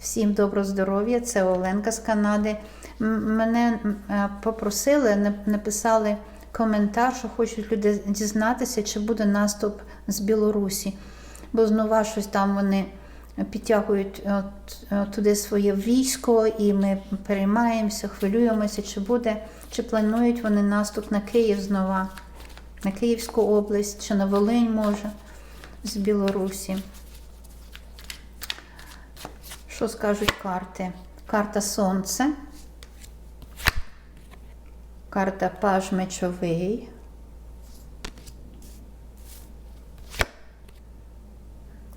Всім доброго здоров'я, це Оленка з Канади. Мене е, попросили, написали коментар, що хочуть люди дізнатися, чи буде наступ з Білорусі. Бо знову щось там вони підтягують е, е, туди своє військо, і ми переймаємося, хвилюємося, чи буде, чи планують вони наступ на Київ знова, на Київську область, чи на Волинь може з Білорусі. Що скажуть карти? Карта Сонце. Карта Паж мечовий.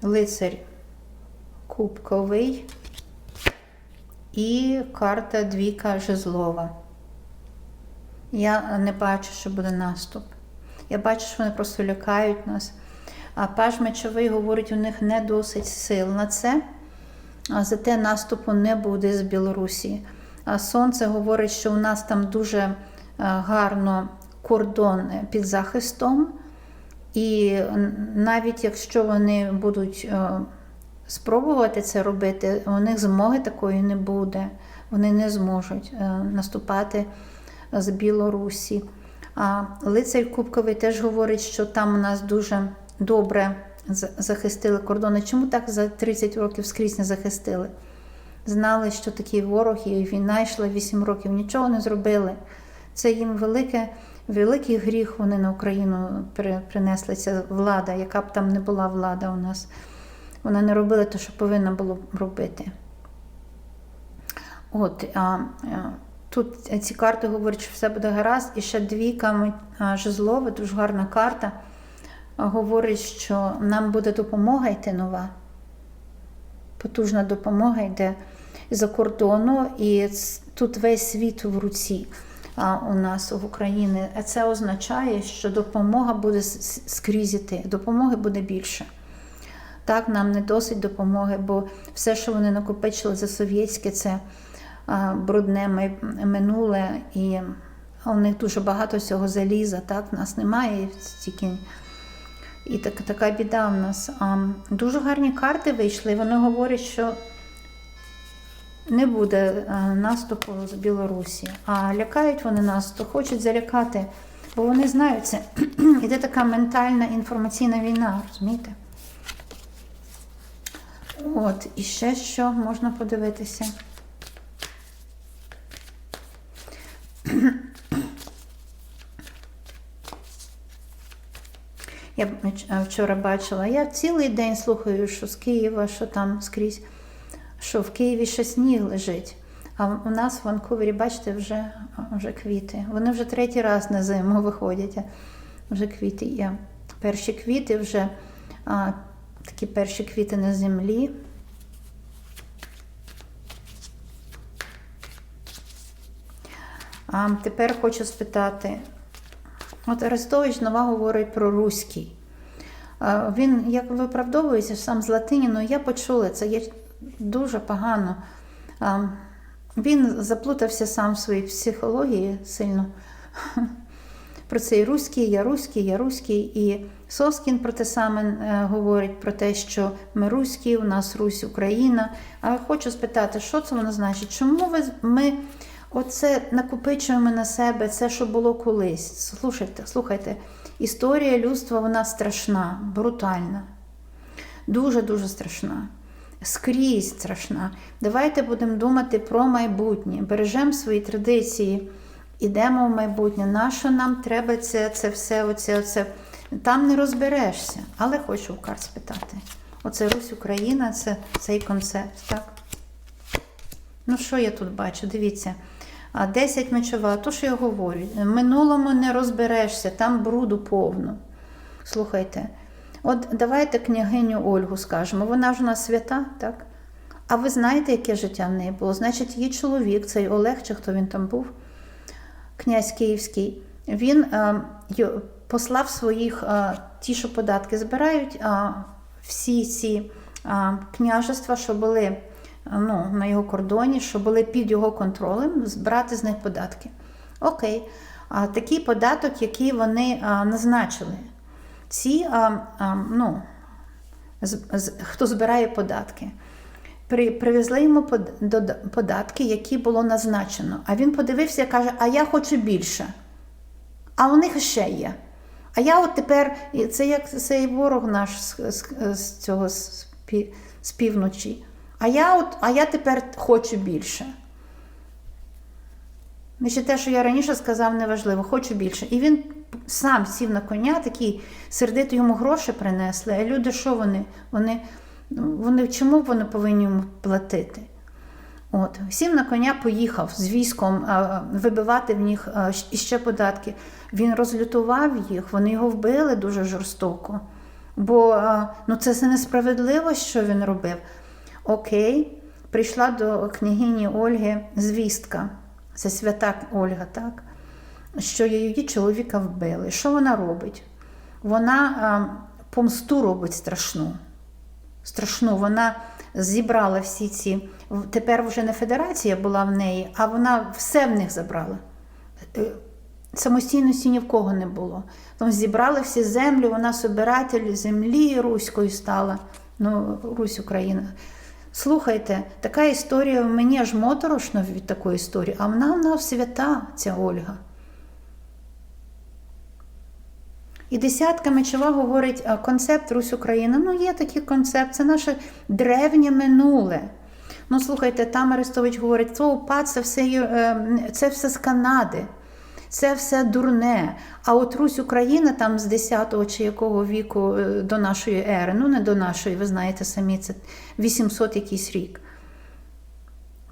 Лицарь Кубковий. І карта Двійка Жезлова. Я не бачу, що буде наступ. Я бачу, що вони просто лякають нас. А паж мечовий говорить, у них не досить сил на це. А зате наступу не буде з Білорусі. А сонце говорить, що у нас там дуже е, гарно кордон під захистом, і навіть якщо вони будуть е, спробувати це робити, у них змоги такої не буде. Вони не зможуть е, наступати з Білорусі. А лицар Кубковий теж говорить, що там у нас дуже добре захистили кордони. Чому так за 30 років скрізь не захистили? Знали, що такий ворог і війна йшла 8 років, нічого не зробили. Це їм велике, великий гріх вони на Україну принесли ця влада, яка б там не була влада у нас. Вона не робила те, що повинна було робити. От, а, тут ці карти говорять, що все буде гаразд, і ще двійка ми- а, жезлова, дуже гарна карта. Говорить, що нам буде допомога йти нова. Потужна допомога йде з-за кордону, і тут весь світ в руці а, у нас в Україні. А це означає, що допомога буде скрізь іти, допомоги буде більше. Так, нам не досить допомоги, бо все, що вони накопичили за совєтське, це брудне минуле, і у них дуже багато всього заліза. Так, нас немає тільки. І так, така біда в нас. А, дуже гарні карти вийшли. Вони говорять, що не буде наступу з Білорусі. А лякають вони нас, то хочуть залякати, бо вони знають це. Іде така ментальна інформаційна війна, розумієте? От, і ще що можна подивитися. Я вчора бачила, я цілий день слухаю, що з Києва, що там скрізь, що в Києві ще сніг лежить. А у нас в Ванкувері, бачите, вже, вже квіти. Вони вже третій раз на зиму виходять. Вже квіти є. Перші квіти вже а, такі перші квіти на землі. А тепер хочу спитати. От Арестович нова говорить про руський. Він як виправдовується сам з латині, але я почула це є дуже погано. Він заплутався сам в своїй психології сильно. Про цей руський, я руський, я руський. І Соскін про те саме е, говорить, про те, що ми руські, у нас Русь Україна. А хочу спитати, що це воно значить? Чому ви, ми оце накопичуємо на себе це, що було колись? Слухайте, слухайте, історія людства вона страшна, брутальна. Дуже-дуже страшна. Скрізь страшна. Давайте будемо думати про майбутнє, бережемо свої традиції, ідемо в майбутнє. Нащо нам треба це, це все, оце, оце. Там не розберешся. Але хочу у карт спитати. Оце Русь Україна, це цей концепт, так? Ну, що я тут бачу? Дивіться. А 10 мечова, то що я говорю, в минулому не розберешся, там бруду повно. Слухайте, от давайте княгиню Ольгу скажемо, вона ж у нас свята, так? А ви знаєте, яке життя в неї було? Значить, її чоловік, цей Олег, чи хто він там був, князь Київський, він е, послав своїх, е, ті, що податки збирають, е, всі ці е, княжества, що були ну, на його кордоні, що були під його контролем, збирати з них податки. Окей. А такий податок, який вони а, назначили. Ці, а, а, ну, з, з, хто збирає податки. при, привезли йому под- дода- податки, які було назначено. А він подивився і каже: А я хочу більше. А у них ще є. А я от тепер, це як цей ворог наш з, з, з цього з, з півночі. А я, от, а я тепер хочу більше. Значить, те, що я раніше сказав, неважливо, хочу більше. І він сам сів на коня, такий сердито йому гроші принесли. А люди, що вони? Вони, ну, вони чому вони повинні йому платити? От, сів на коня, поїхав з військом вибивати в них іще податки. Він розлютував їх, вони його вбили дуже жорстоко. Бо ну, це несправедливо, що він робив. Окей, прийшла до княгині Ольги звістка, це свята Ольга, так? що її чоловіка вбили. Що вона робить? Вона а, помсту робить страшну. Страшну. Вона зібрала всі ці. Тепер вже не федерація була в неї, а вона все в них забрала. Е, Самостійності ні в кого не було. Там зібрали всі землі, вона собиратель землі руською стала. Ну, Русь Україна. Слухайте, така історія мені аж моторошно від такої історії, а вона в нас свята, ця Ольга. І десятка мечова говорить концепт Русь Україна. Ну, є такий концепт, це наше древнє минуле. Ну, слухайте, там Арестович говорить, це все, е, це все з Канади, це все дурне. А от Русь Україна там з 10-го чи якого віку е, до нашої ери, ну не до нашої, ви знаєте самі, це 800 якийсь рік.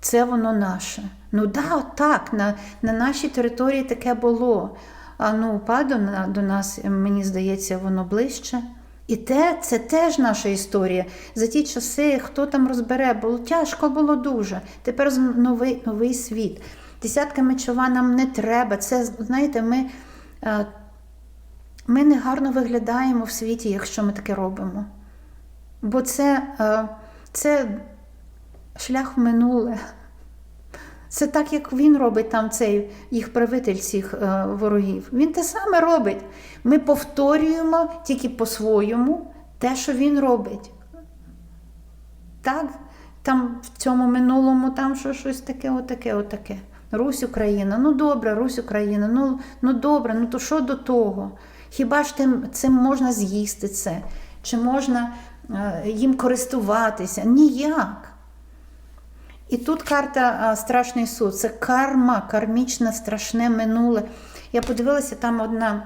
Це воно наше. Ну да, так, на, на нашій території таке було. А ну, на, до нас, мені здається, воно ближче. І те, це теж наша історія. За ті часи, хто там розбере, було тяжко було дуже. Тепер новий, новий світ. Десятка мечова нам не треба. Це, знаєте, ми, е, ми не гарно виглядаємо в світі, якщо ми таке робимо. Бо це, е, це шлях в минуле. Це так, як він робить там цей їх правитель цих е, ворогів. Він те саме робить. Ми повторюємо тільки по-своєму те, що він робить. Так, там в цьому минулому там що, щось таке, отаке, отаке. Русь Україна, ну добре, Русь Україна, ну, ну добре, ну то що до того? Хіба ж тим, цим можна з'їсти це? Чи можна е, їм користуватися? Ніяк. І тут карта а, Страшний суд. Це карма, кармічне, страшне минуле. Я подивилася, там одна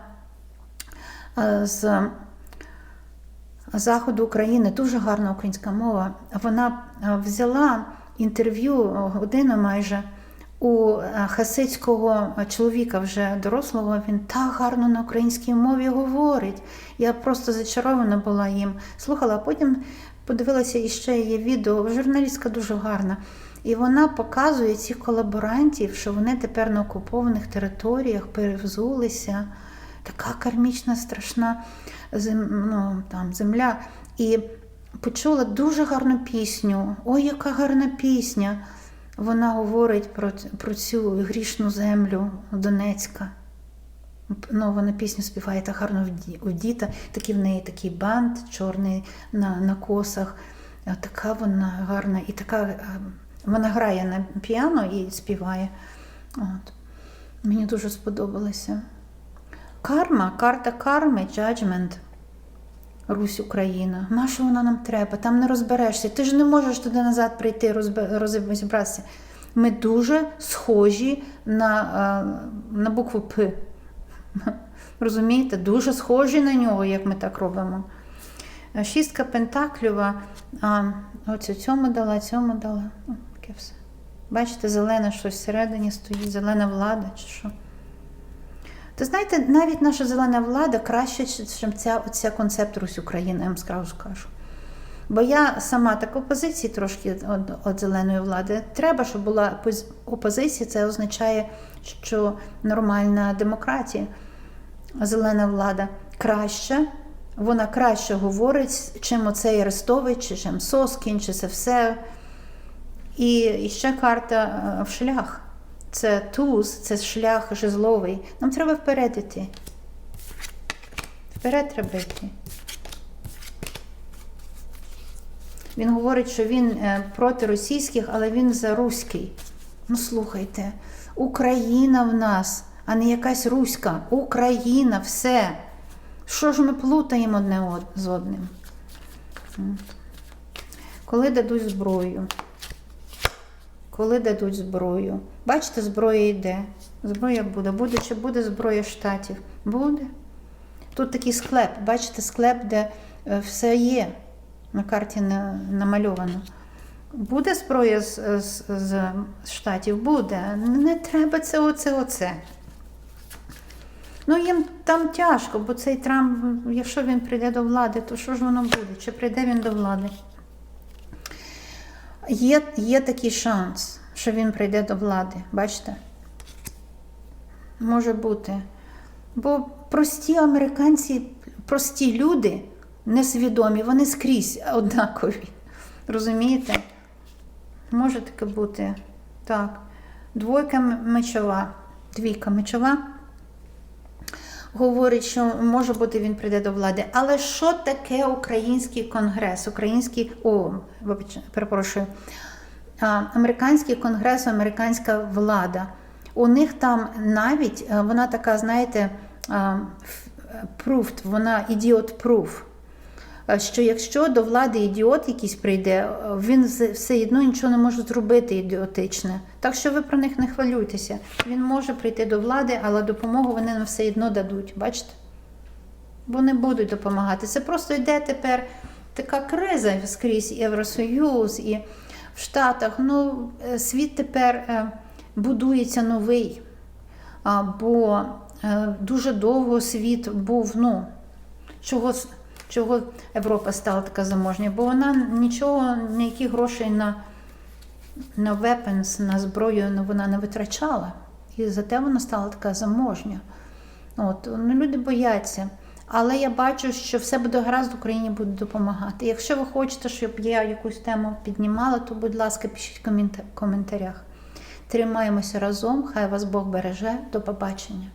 а, з заходу України, дуже гарна українська мова. Вона взяла інтерв'ю годину майже у а, хасидського чоловіка, вже дорослого. Він так гарно на українській мові говорить. Я просто зачарована була їм. Слухала, а потім подивилася і ще є відео. Журналістка дуже гарна. І вона показує цих колаборантів, що вони тепер на окупованих територіях перевзулися. Така кармічна, страшна зем, ну, там, земля. І почула дуже гарну пісню. Ой, яка гарна пісня! Вона говорить про, про цю грішну землю Донецька. Ну, вона пісню співає так гарно вдіта, такий в неї такий бант чорний на, на косах. Така вона гарна і така. е, Вона грає на піано і співає. От. Мені дуже сподобалося. Карма, карта карми, джаджмент. Русь Україна. На що вона нам треба? Там не розберешся. Ти ж не можеш туди назад прийти, розібратися. Ми дуже схожі на, е, на букву П. Розумієте? Дуже схожі на нього, як ми так робимо. Е, Шістка Пентаклюва. А, оцю цьому дала, цьому дала. Ну, таке все. Бачите, зелене щось всередині стоїть, зелена влада чи що. То знаєте, навіть наша зелена влада краще, ніж ця, ця концепт Русь України, я вам скажу скажу. Бо я сама так опозиції трошки від, від зеленої влади. Треба, щоб була опозиція, це означає, що нормальна демократія, зелена влада краща, вона краще говорить, чим оцей Арестович, чи чим Соскін, чи це все. І, і ще карта е, в шлях. Це туз, це шлях жезловий. Нам треба вперед іти. Вперед треба йти. Він говорить, що він е, проти російських, але він за руський. Ну слухайте, Україна в нас, а не якась руська. Україна, все. Що ж ми плутаємо одне з одним? Коли дадуть зброю? Коли дадуть зброю? Бачите, зброя йде. Зброя буде. Буде чи буде зброя штатів? Буде. Тут такий склеп. Бачите, склеп, де е, все є. На карті намальовано. Буде зброя з, з, з штатів? Буде. Не треба це, оце, оце. Ну, їм там тяжко, бо цей Трамп, якщо він прийде до влади, то що ж воно буде? Чи прийде він до влади? Є, є такий шанс, що він прийде до влади. Бачите? Може бути. Бо прості американці, прості люди, несвідомі, вони скрізь однакові. Розумієте? Може таке бути. Так. Двойка мечова, двійка мечова. Говорить, що може бути він прийде до влади. Але що таке український конгрес? Український, о, перепрошую, американський конгрес, американська влада. У них там навіть е, вона така, знаєте, а, ф- proved, вона ідіот-proof. Е, Що якщо до влади ідіот якийсь прийде, е, він все одно нічого не може зробити ідіотичне. Так що ви про них не хвилюйтеся. Він може прийти до влади, але допомогу вони нам все одно дадуть. Бачите? Бо не будуть допомагати. Це просто йде тепер така криза скрізь Євросоюз і в Штатах. Ну, е, світ тепер е, будується новий. Бо е, дуже довго світ був, ну, чого, чого Європа стала така заможня? Бо вона нічого, ніяких грошей на, на weapons, на зброю ну, вона не витрачала. І зате вона стала така заможня. От, ну, люди бояться. Але я бачу, що все буде гаразд, Україні буде допомагати. Якщо ви хочете, щоб я якусь тему піднімала, то, будь ласка, пишіть в коментарях. Тримаємося разом, хай вас Бог береже. До побачення.